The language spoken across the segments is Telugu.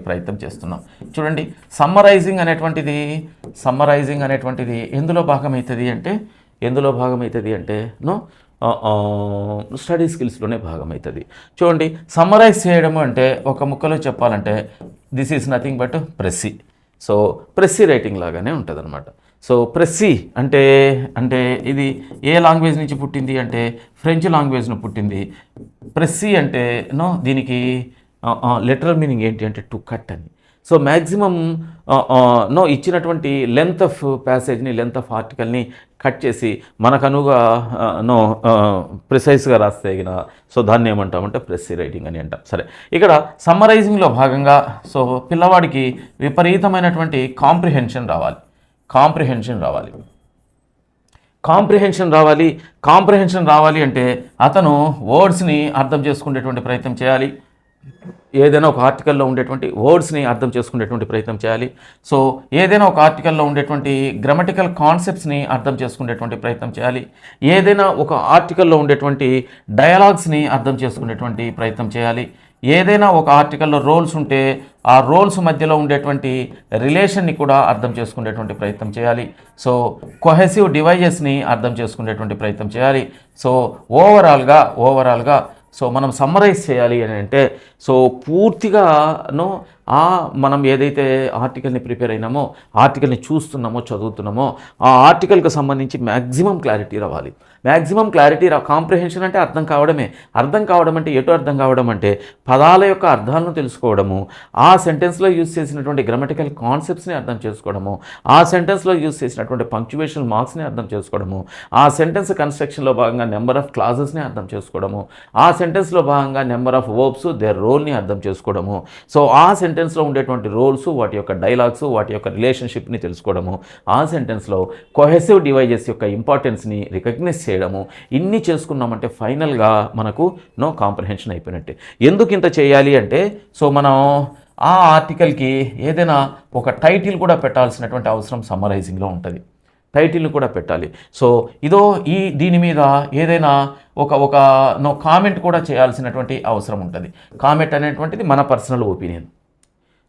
ప్రయత్నం చేస్తున్నాం. చూడండి సమ్మరైజింగ్ అనేటువంటిది సమ్మరైజింగ్ అనేటువంటిది ఎందులో భాగమవుతుంది అంటే ఎందులో భాగమవుతుంది అంటే నో స్టడీ స్కిల్స్లోనే భాగమవుతుంది చూడండి సమ్మరైజ్ చేయడం అంటే ఒక ముక్కలో చెప్పాలంటే this is nothing but precis so precis writing లాగానే ఉంటుంది అనమాట సో ప్రెస్సీ అంటే అంటే ఇది ఏ లాంగ్వేజ్ నుంచి పుట్టింది అంటే ఫ్రెంచ్ లాంగ్వేజ్ను పుట్టింది. ప్రెస్సీ అంటే నో దీనికి లిటరల్ మీనింగ్ ఏంటి అంటే టు కట్ అని. సో మ్యాక్సిమం నో ఇచ్చినటువంటి లెంత్ ఆఫ్ ప్యాసేజ్ని లెంత్ ఆఫ్ ఆర్టికల్ని కట్ చేసి మనకనుగా నో ప్రిసైజ్గా రాస్తే సో దాన్ని ఏమంటామంటే ప్రెస్సీ రైటింగ్ అని అంటాం. సరే ఇక్కడ సమ్మరైజింగ్లో భాగంగా సో పిల్లవాడికి విపరీతమైనటువంటి కాంప్రిహెన్షన్ రావాలి. కాంప్రిహెన్షన్ రావాలి. కాంప్రిహెన్షన్ రావాలి. కాంప్రిహెన్షన్ రావాలి అంటే అతను వర్డ్స్ని అర్థం చేసుకునేటువంటి ప్రయత్నం చేయాలి. ఏదైనా ఒక ఆర్టికల్లో ఉండేటువంటి వర్డ్స్ని అర్థం చేసుకునేటువంటి ప్రయత్నం చేయాలి. సో ఏదైనా ఒక ఆర్టికల్లో ఉండేటువంటి గ్రామటికల్ కాన్సెప్ట్స్ని అర్థం చేసుకునేటువంటి ప్రయత్నం చేయాలి. ఏదైనా ఒక ఆర్టికల్లో ఉండేటువంటి డయలాగ్స్ని అర్థం చేసుకునేటువంటి ప్రయత్నం చేయాలి. ఏదైనా ఒక ఆర్టికల్లో రోల్స్ ఉంటే ఆ రోల్స్ మధ్యలో ఉండేటువంటి రిలేషన్ని కూడా అర్థం చేసుకునేటువంటి ప్రయత్నం చేయాలి. సో కొహెసివ్ డివైజెస్ని అర్థం చేసుకునేటువంటి ప్రయత్నం చేయాలి. సో ఓవరాల్గా ఓవరాల్గా సో మనం సమ్మరైజ్ చేయాలి అని అంటే సో పూర్తిగాను ఆ మనం ఏదైతే ఆర్టికల్ని ప్రిపేర్ అయినామో ఆర్టికల్ని చూస్తున్నామో చదువుతున్నామో ఆ ఆర్టికల్కి సంబంధించి మ్యాక్సిమం క్లారిటీ రావాలి. మ్యాక్సిమం క్లారిటీ కాంప్రిహెన్షన్ అంటే అర్థం కావడమే. అర్థం కావడం అంటే ఎటు అర్థం కావడం అంటే పదాల యొక్క అర్థాలను తెలుసుకోవడము ఆ సెంటెన్స్లో యూజ్ చేసినటువంటి గ్రామటికల్ కాన్సెప్ట్స్ని అర్థం చేసుకోవడము ఆ సెంటెన్స్లో యూజ్ చేసినటువంటి పంక్చువేషన్ మార్క్స్ని అర్థం చేసుకోవడము ఆ సెంటెన్స్ కన్స్ట్రక్షన్లో భాగంగా నెంబర్ ఆఫ్ క్లాజెస్ని అర్థం చేసుకోవడము ఆ సెంటెన్స్లో భాగంగా నెంబర్ ఆఫ్ వర్బ్స్ దేర్ రోల్ని అర్థం చేసుకోవడము. సో ఆ సెంటెన్స్లో ఉండేటువంటి రోల్స్ వాటి యొక్క డైలాగ్స్ వాటి యొక్క రిలేషన్షిప్ని తెలుసుకోవడము. ఆ సెంటెన్స్లో కొహెసివ్ డివైజెస్ యొక్క ఇంపార్టెన్స్ని రికగ్నైజ్ చేయడము. ఇన్ని చేసుకున్నామంటే ఫైనల్గా మనకు నో కాంప్రహెన్షన్ అయిపోయినట్టే. ఎందుకు ఇంత చేయాలి అంటే సో మనం ఆ ఆర్టికల్కి ఏదైనా ఒక టైటిల్ కూడా పెట్టాల్సినటువంటి అవసరం సమ్మరైజింగ్లో ఉంటుంది. టైటిల్ని కూడా పెట్టాలి. సో ఇదో ఈ దీని మీద ఏదైనా ఒక ఒక నో కామెంట్ కూడా చేయాల్సినటువంటి అవసరం ఉంటుంది. కామెంట్ అనేటువంటిది మన పర్సనల్ ఒపీనియన్.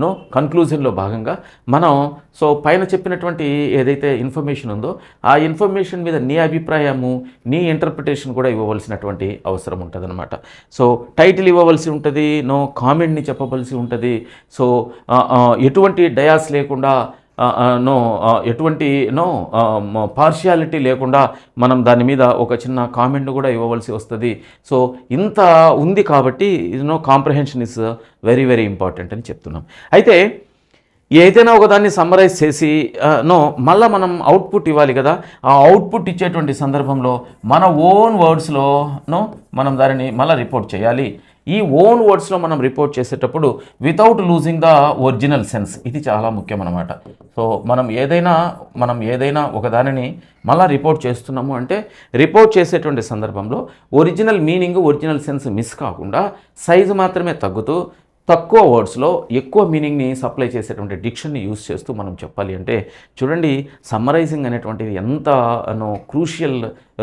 నో కన్క్లూజన్లో భాగంగా మనం సో పైన చెప్పినటువంటి ఏదైతే ఇన్ఫర్మేషన్ ఉందో ఆ ఇన్ఫర్మేషన్ మీద నీ అభిప్రాయము నీ ఇంటర్ప్రిటేషన్ కూడా ఇవ్వవలసినటువంటి అవసరం ఉంటుందన్నమాట. సో టైటిల్ ఇవ్వవలసి ఉంటుంది నో కామెంట్ని చెప్పవలసి ఉంటుంది. సో ఎటువంటి డయాస్ లేకుండా నో ఎటువంటి నో పార్షియాలిటీ లేకుండా మనం దాని మీద ఒక చిన్న కామెంట్ కూడా ఇవ్వవలసి వస్తుంది. సో ఇంత ఉంది కాబట్టి no comprehension is very very important అని చెప్తున్నాం. అయితే ఏదైనా ఒక దాన్ని సమ్మరైజ్ చేసి నో మళ్ళీ మనం అవుట్పుట్ ఇవ్వాలి కదా ఆ అవుట్పుట్ ఇచ్చేటువంటి సందర్భంలో మన ఓన్ వర్డ్స్లో నో మనం దానిని మళ్ళీ రిపోర్ట్ చేయాలి. ఈ ఓన్ వర్డ్స్లో మనం రిపోర్ట్ చేసేటప్పుడు without losing the original sense ఇది చాలా ముఖ్యం అనమాట సో మనం ఏదైనా మనం ఏదైనా ఒకదానిని మళ్ళీ రిపోర్ట్ చేస్తున్నాము అంటే రిపోర్ట్ చేసేటువంటి సందర్భంలో original meaning original sense miss కాకుండా సైజు మాత్రమే తగ్గుతూ తక్కువ వర్డ్స్లో ఎక్కువ మీనింగ్ని సప్లై చేసేటువంటి డిక్షన్ని యూస్ చేస్తూ మనం చెప్పాలి అంటే చూడండి సమ్మరైజింగ్ అనేటువంటిది ఎంత క్రూషియల్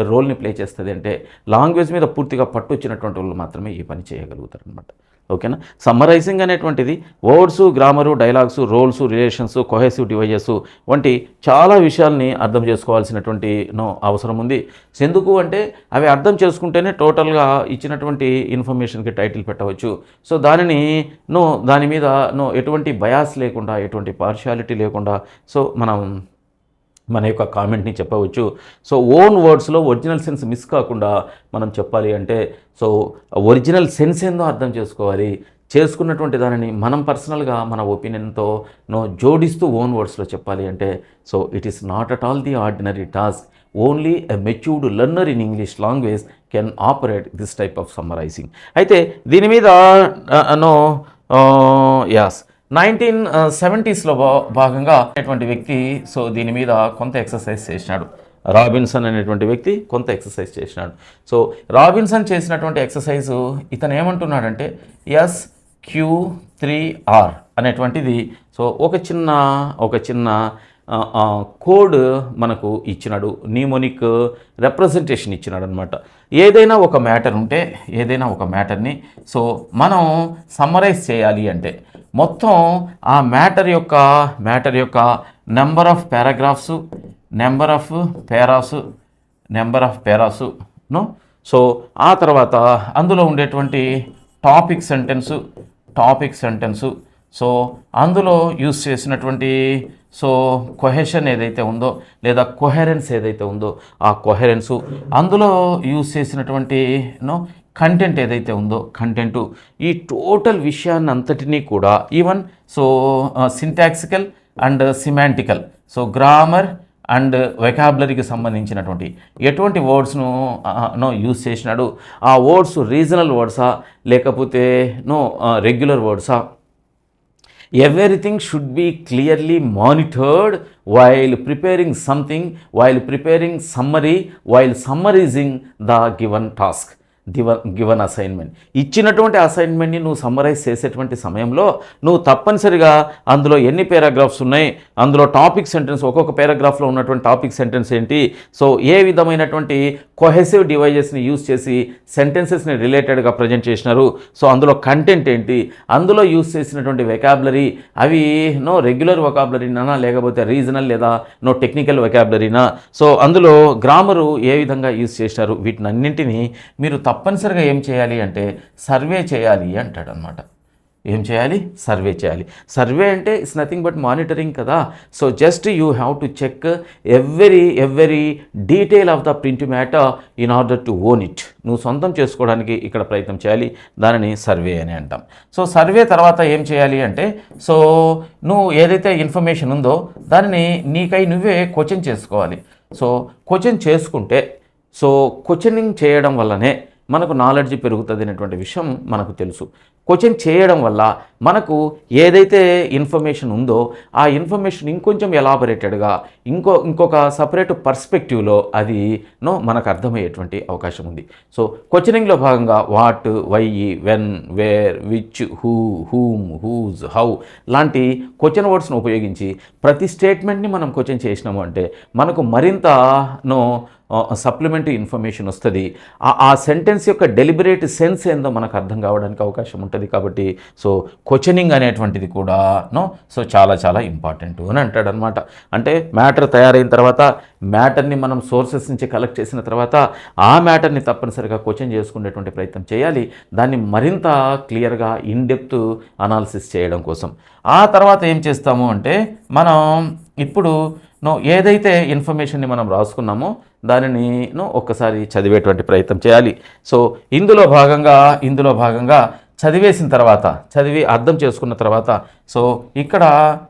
రోల్ని ప్లే చేస్తుంది అంటే లాంగ్వేజ్ మీద పూర్తిగా పట్టు వచ్చినటువంటి వాళ్ళు మాత్రమే ఈ పని చేయగలుగుతారు అనమాట ఓకేనా? సమ్మరైజింగ్ అనేటువంటిది words grammar dialogues roles relations cohesive devices వంటి చాలా విషయాల్ని అర్థం చేసుకోవాల్సినటువంటి నో అవసరం ఉంది. ఎందుకు అంటే అవి అర్థం చేసుకుంటేనే టోటల్గా ఇచ్చినటువంటి ఇన్ఫర్మేషన్కి టైటిల్ పెట్టవచ్చు. సో దానిని నో దాని మీద నో ఎటువంటి బయాస్ లేకుండా ఎటువంటి పార్షియాలిటీ లేకుండా సో మనం మన యొక్క కామెంట్ని చెప్పవచ్చు. సో ఓన్ వర్డ్స్లో ఒరిజినల్ సెన్స్ మిస్ కాకుండా మనం చెప్పాలి అంటే సో ఒరిజినల్ సెన్స్ ఏందో అర్థం చేసుకోవాలి. చేసుకున్నటువంటి దానిని మనం పర్సనల్గా మన ఒపీనియన్తో నో జోడిస్తూ ఓన్ వర్డ్స్లో చెప్పాలి అంటే so it is not at all the ordinary task only a matured learner in English language can operate this type of summarising అయితే దీని మీద uh, no as uh, nineteen సెవెంటీస్లో భాగంగా అనేటువంటి వ్యక్తి సో దీని మీద కొంత ఎక్సర్సైజ్ చేసినాడు. రాబిన్సన్ అనేటువంటి వ్యక్తి కొంత ఎక్సర్సైజ్ చేసినాడు. సో రాబిన్సన్ చేసినటువంటి ఎక్సర్సైజ్ ఇతను ఏమంటున్నాడంటే ఎస్ క్యూ త్రీ ఆర్ అనేటువంటిది. సో ఒక చిన్న ఒక చిన్న కోడ్ మనకు ఇచ్చినాడు న్యూమోనిక్ రిప్రజెంటేషన్ ఇచ్చినాడు అనమాట ఏదైనా ఒక మ్యాటర్ ఉంటే ఏదైనా ఒక మ్యాటర్ని సో మనం సమ్మరైజ్ చేయాలి అంటే మొత్తం ఆ మ్యాటర్ యొక్క మ్యాటర్ యొక్క number of paragraphs number of paras number of పేరాస్ను so ఆ తర్వాత అందులో ఉండేటువంటి topic sentence topic sentence so అందులో యూస్ చేసినటువంటి సో కొహెషన్ ఏదైతే ఉందో లేదా కొహెరెన్స్ ఏదైతే ఉందో ఆ కొహెరెన్సు అందులో యూస్ చేసినటువంటి నో కంటెంట్ ఏదైతే ఉందో కంటెంటు ఈ టోటల్ విషయాన్ని అంతటినీ కూడా even so syntactical and semantical so grammar and వెకాబులరీకి సంబంధించినటువంటి ఎటువంటి వర్డ్స్ను నో యూస్ చేసినాడు. ఆ వర్డ్స్ రీజనల్ వర్డ్సా లేకపోతే no regular వర్డ్సా? Everything should be clearly monitored while preparing something while preparing summary while summarising the given task given given assignment ఇచ్చినటువంటి అసైన్మెంట్ని నువ్వు సమ్మరైజ్ చేసేటువంటి సమయంలో నువ్వు తప్పనిసరిగా అందులో ఎన్ని పారాగ్రాఫ్స్ ఉన్నాయి అందులో టాపిక్ సెంటెన్స్ ఒక్కొక్క పారాగ్రాఫ్లో ఉన్నటువంటి టాపిక్ సెంటెన్స్ ఏంటి సో ఏ విధమైనటువంటి కొహెసివ్ డివైజెస్ని యూస్ చేసి సెంటెన్సెస్ని రిలేటెడ్గా ప్రజెంట్ చేసినారు. సో అందులో కంటెంట్ ఏంటి? అందులో యూస్ చేసినటువంటి వెకాబులరీ అవి నో రెగ్యులర్ వెకాబులరీనా లేకపోతే రీజనల్ లేదా నో టెక్నికల్ వెకాబులరీనా సో అందులో గ్రామరు ఏ విధంగా యూస్ చేసినారు? వీటినన్నింటినీ మీరు తప్పనిసరిగా ఏం చేయాలి అంటే సర్వే చేయాలి అంటాడు అనమాట ఏం చేయాలి? సర్వే చేయాలి. సర్వే అంటే ఇట్స్ నథింగ్ బట్ మానిటరింగ్ కదా. So just you have to check every every detail of the print matter in order to own it నువ్వు సొంతం చేసుకోవడానికి ఇక్కడ ప్రయత్నం చేయాలి. దానిని సర్వే అని అంటాం. సో సర్వే తర్వాత ఏం చేయాలి అంటే సో నువ్వు ఏదైతే ఇన్ఫర్మేషన్ ఉందో దానిని నీకై నువ్వే క్వశ్చన్ చేసుకోవాలి. సో క్వశ్చన్ చేసుకుంటే సో క్వశ్చనింగ్ చేయడం వల్లనే మనకు నాలెడ్జ్ పెరుగుతుంది అనేటువంటి విషయం మనకు తెలుసు. క్వశ్చన్ చేయడం వల్ల మనకు ఏదైతే ఇన్ఫర్మేషన్ ఉందో ఆ ఇన్ఫర్మేషన్ ఇంకొంచెం ఎలాబరేటెడ్గా ఇంకో ఇంకొక సపరేట్ పర్స్పెక్టివ్లో అది నో మనకు అర్థమయ్యేటువంటి అవకాశం ఉంది. సో క్వశ్చనింగ్లో భాగంగా what why when where which who whom whose how లాంటి క్వశ్చన్ వర్డ్స్ను ఉపయోగించి ప్రతి స్టేట్మెంట్ని మనం క్వశ్చన్ చేసినాము అంటే మనకు మరింత నో సప్లిమెంటరీ ఇన్ఫర్మేషన్ వస్తుంది. ఆ- ఆ సెంటెన్స్ యొక్క డెలిబరేట్ సెన్స్ ఏందో మనకు అర్థం కావడానికి అవకాశం ఉంటుంది కాబట్టి సో క్వశ్చనింగ్ అనేటువంటిది కూడా నో సో చాలా చాలా ఇంపార్టెంట్ అని అంటాడు అనమాట అంటే మ్యాటర్ తయారైన తర్వాత మ్యాటర్ని మనం సోర్సెస్ నుంచి కలెక్ట్ చేసిన తర్వాత ఆ మ్యాటర్ని తప్పనిసరిగా క్వశ్చన్ చేసుకునేటువంటి ప్రయత్నం చేయాలి. దాన్ని మరింత క్లియర్గా ఇన్ డెప్త్ అనాలిసిస్ చేయడం కోసం. ఆ తర్వాత ఏం చేస్తాము అంటే మనం ఇప్పుడు నో ఏదైతే ఇన్ఫర్మేషన్ని మనం రాసుకున్నామో దానినినో ఒక్కసారి చదివేటువంటి ప్రయత్నం చేయాలి సో ఇందులో భాగంగా ఇందులో భాగంగా చదివేసిన తర్వాత చదివి అర్థం చేసుకున్న తర్వాత సో ఇక్కడ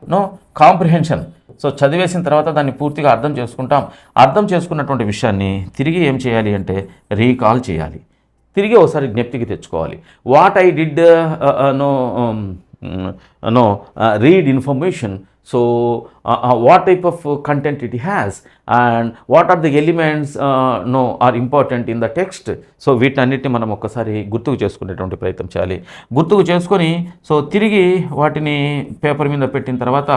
నో కాంప్రిహెన్షన్ సో చదివేసిన తర్వాత దాన్ని పూర్తిగా అర్థం చేసుకుంటాం అర్థం చేసుకున్నటువంటి విషయాన్ని తిరిగి ఏం చేయాలి అంటే రీకాల్ చేయాలి తిరిగి ఒకసారి జ్ఞప్తికి తెచ్చుకోవాలి what I did no no read information so what type of content has has and what the elements elements no are important in the text so వీటన్నిటిని మనం ఒక్కసారి గుర్తుకు చేసుకునేటువంటి ప్రయత్నం చేయాలి. గుర్తుకు చేసుకొని సో తిరిగి వాటిని పేపర్ మీద పెట్టిన తర్వాత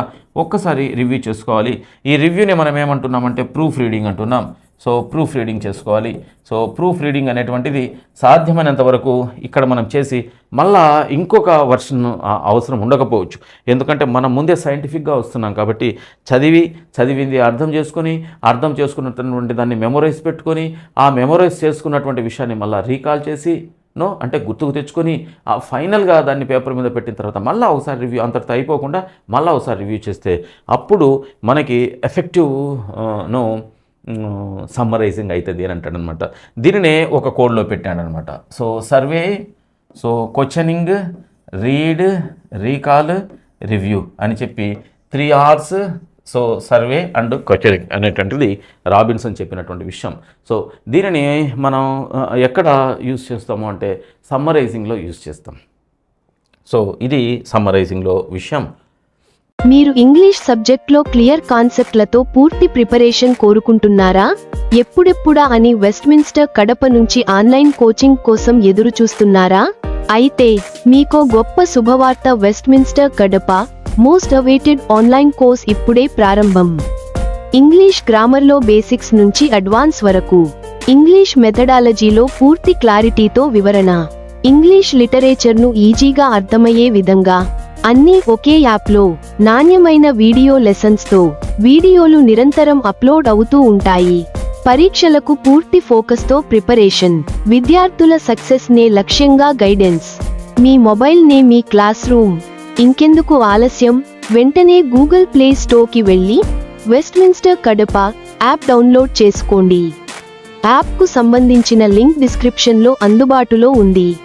ఒక్కసారి రివ్యూ చేసుకోవాలి. ఈ రివ్యూని మనం ఏమంటున్నామంటే ప్రూఫ్ రీడింగ్ అంటున్నాం. సో ప్రూఫ్ రీడింగ్ చేసుకోవాలి. సో ప్రూఫ్ రీడింగ్ అనేటువంటిది సాధ్యమైనంత వరకు ఇక్కడ మనం చేసి మళ్ళా ఇంకొక వర్షన్ అవసరం ఉండకపోవచ్చు. ఎందుకంటే మనం ముందే సైంటిఫిక్గా వస్తున్నాం కాబట్టి చదివి చదివింది అర్థం చేసుకొని అర్థం చేసుకున్నటువంటి దాన్ని మెమొరైజ్ పెట్టుకొని ఆ మెమొరైజ్ చేసుకున్నటువంటి విషయాన్ని మళ్ళీ రీకాల్ చేసి నో అంటే గుర్తుకు తెచ్చుకొని ఆ ఫైనల్గా దాన్ని పేపర్ మీద పెట్టిన తర్వాత మళ్ళీ ఒకసారి రివ్యూ అంతటితో అయిపోకుండా మళ్ళీ ఒకసారి రివ్యూ చేస్తే అప్పుడు మనకి ఎఫెక్టివ్ నో uh, సమ్మరైజింగ్ అవుతుంది అని అంటాడనమాట. దీనినే ఒక కోడ్లో పెట్టాడనమాట. So survey so questioning read recall review అని చెప్పి three hours so survey and questioning అనేటువంటిది రాబిన్సన్ చెప్పినటువంటి విషయం. సో దీనిని మనం ఎక్కడ యూజ్ చేస్తాము అంటే సమ్మరైజింగ్లో యూజ్ చేస్తాం. సో ఇది సమ్మరైజింగ్లో విషయం. మీరు ఇంగ్లీష్ సబ్జెక్ట్లో క్లియర్ కాన్సెప్ట్లతో పూర్తి ప్రిపరేషన్ కోరుకుంటున్నారా? ఎప్పుడెప్పుడా అని వెస్ట్మిన్స్టర్ కడప నుంచి ఆన్లైన్ కోచింగ్ కోసం ఎదురు చూస్తున్నారా అయితే మీకో గొప్ప శుభవార్త Westminster Kadapa most awaited online course ఇప్పుడే ప్రారంభం. ఇంగ్లీష్ గ్రామర్లో బేసిక్స్ నుంచి అడ్వాన్స్ వరకు. ఇంగ్లీష్ మెథడాలజీలో పూర్తి క్లారిటీతో వివరణ. ఇంగ్లీష్ లిటరేచర్ను ఈజీగా అర్థమయ్యే విధంగా అన్నీ ఒకే యాప్లో నాణ్యమైన వీడియో లెసన్స్తో వీడియోలు నిరంతరం అప్లోడ్ అవుతూ ఉంటాయి. పరీక్షలకు పూర్తి ఫోకస్తో ప్రిపరేషన్. విద్యార్థుల సక్సెస్ నే లక్ష్యంగా గైడెన్స్. మీ మొబైల్ నే మీ క్లాస్ రూమ్. ఇంకెందుకు ఆలస్యం? వెంటనే గూగుల్ ప్లే స్టోర్కి వెళ్ళి వెస్ట్మిన్స్టర్ కడప యాప్ డౌన్లోడ్ చేసుకోండి. యాప్కు సంబంధించిన లింక్ డిస్క్రిప్షన్లో అందుబాటులో ఉంది.